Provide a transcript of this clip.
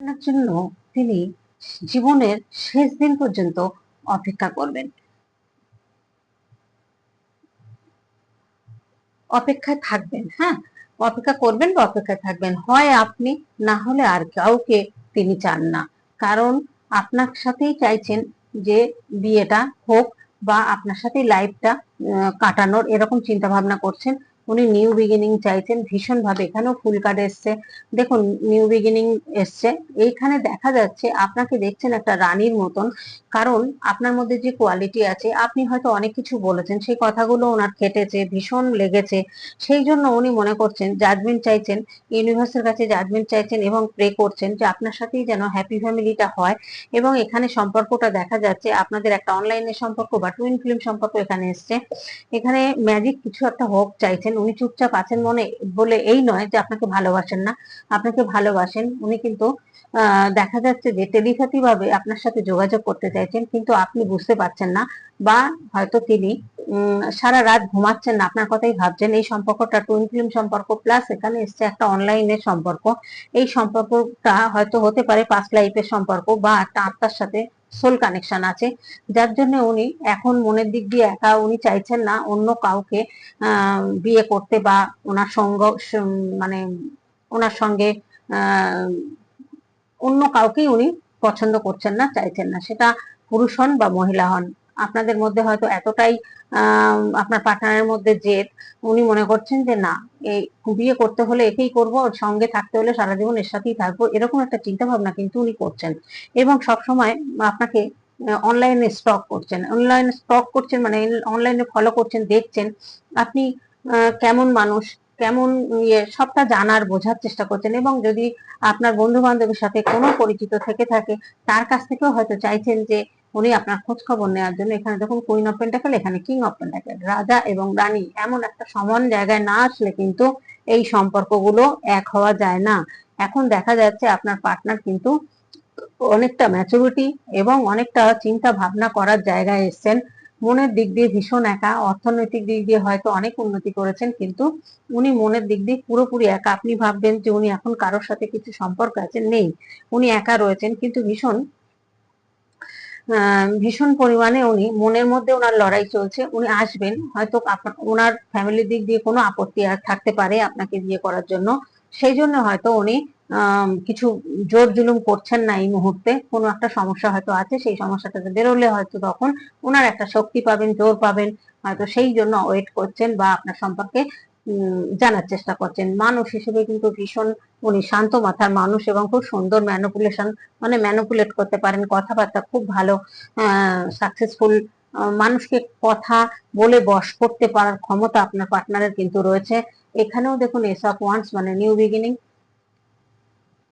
আপনার জন্য তিনি জীবনের শেষ দিন পর্যন্ত অপেক্ষা করবেন। অপেক্ষায় থাকবেন হ্যাঁ? অপেক্ষা করবেন বা অপেক্ষায় থাকবেন। হয় আপনি, না হলে আর কাউকে তিনি চান না। কারণ আপনার সাথেই চাইছেন যে বিয়েটা হোক বা আপনার সাথেই লাইফটা কাটানোর, এরকম চিন্তা ভাবনা করছেন। উনি নিউ বিগিনিং চাইছেন ভীষণ ভাবে এখানেও ফুল কার্ড এসছে। দেখুন নিউ বিগিনিং এসছে। এইখানে দেখা যাচ্ছে আপনাকে দেখছেন একটা রানীর মতন, কারণ আপনার মধ্যে যে কোয়ালিটি আছে, আপনি হয়তো অনেক কিছু বলেছেন, সেই কথাগুলো ওনার খেটেছে ভীষণ লেগেছে। সেই জন্য উনি মনে করছেন জাজমেন্ট চাইছেন ইউনিভার্সের কাছে জাজমেন্ট চাইছেন এবং প্রে করছেন যে আপনার সাথেই যেন হ্যাপি ফ্যামিলিটা হয়। এবং এখানে সম্পর্কটা দেখা যাচ্ছে, আপনাদের একটা অনলাইনে সম্পর্ক বা টুইন ফিল্ম সম্পর্ক এখানে এসছে। এখানে ম্যাজিক কিছু একটা হোক চাইছেন। উনি চুপচাপ আছেন মনে বলে এই নয় যে আপনাকে ভালোবাসেন না, আপনাকে ভালোবাসেন। উনি কিন্তু দেখা যাচ্ছে যে টেলিপ্যাথি ভাবে আপনার সাথে যোগাযোগ করতে চাইছেন কিন্তু আপনি বুঝতে পারছেন না বা হয়তো তিনি সারা রাত ঘুমাচ্ছেন না। আপনার কথাই ভাবছেন এই সম্পর্কটা টুইন ফিল্ম সম্পর্ক প্লাস এখানে এসছে একটা অনলাইনের সম্পর্ক। এই সম্পর্কটা হয়তো হতে পারে পাস্ট লাইফের সম্পর্ক বা একটা আত্মার সাথে সোল কানেকশন আছে। যার জন্য উনি এখন মনের দিক দিয়ে একা উনি চাইছেন না অন্য কাউকে বিয়ে করতে বা ওনার সঙ্গ মানে ওনার সঙ্গে অন্য কাউকেই উনি পছন্দ করছেন না, চাইছেন না। সেটা পুরুষ হন বা মহিলা হন। আপনাদের মধ্যে হয়তো এতটাই আপনার পার্টনারের মধ্যে জেদ, উনি মনে করছেন যে না, এই বিয়ে করতে হলে একেই করব, ওর সঙ্গে থাকতে হলে সারা জীবন এর সাথেই থাকব, এরকম একটা চিন্তা ভাবনা কিন্তু উনি করছেন। এবং সবসময় আপনাকে অনলাইনে স্টক করছেন। অনলাইনে স্টক করছেন মানে অনলাইনে ফলো করছেন, দেখছেন, আপনি কেমন মানুষ, কেমন ইয়ে সবটা জানার, বোঝার চেষ্টা করছেন এবং যদি আপনার বন্ধু বান্ধবের সাথে কোনো পরিচিত থেকে থাকে, তার কাছ থেকেও হয়তো চাইছেন যে উনি আপনার খোঁজ খবর নেওয়ার জন্য এখানে যখন কুইন অফ পেন্টাকেল এখানে কিং অফ পেন্টাকেল রাজা এবং রানী এমন একটা সমান জায়গায় না আসলে কিন্তু এই সম্পর্কগুলো এক হওয়া যায় না। এখন দেখা যাচ্ছে আপনার পার্টনার কিন্তু অনেকটা ম্যাচুরিটি এবং অনেকটা চিন্তা ভাবনা করার জায়গায় এসছেন। মনের দিক দিয়ে ভীষণ একা, অর্থনৈতিক দিক দিয়ে হয়তো অনেক উন্নতি করেছেন, কিন্তু উনি মনের দিক দিয়ে পুরোপুরি একা। আপনি ভাববেন যে উনি এখন কারোর সাথে কিছু সম্পর্ক আছে? নেই। উনি একা রয়েছেন, কিন্তু ভীষণ ভীষণ পরিমাণে উনি মনের মধ্যে ওনার লড়াই চলছে। উনি আসবেন, হয়তো ওনার ফ্যামিলির দিক দিয়ে কোনো আপত্তি আর থাকতে পারে আপনাকে বিয়ে করার জন্য। সেই জন্য হয়তো উনি কিছু জোর জুলুম করছেন না এই মুহূর্তে। কোনো একটা সমস্যা হয়তো আছে, সেই সমস্যাটাতে বেরোলে হয়তো তখন। ওনার একটা শক্তি পাবেন, জোর পাবেন। হয়তো সেই জন্য ওয়েট করছেন বা আপনার সম্পর্কে জানার চেষ্টা করছেন। মানুষ হিসেবে কিন্তু ভীষণ উনি শান্ত মাথার মানুষ এবং খুব সুন্দর ম্যানুপুলেশন মানে ম্যানুপুলেট করতে পারেন। কথাবার্তা খুব ভালো সাকসেসফুল মানুষকে কথা বলে বশ করতে পারার ক্ষমতা আপনার পার্টনারের কিন্তু রয়েছে। এখানেও দেখুন, এস অফ ওয়ান্স মানে নিউ বিগিনিং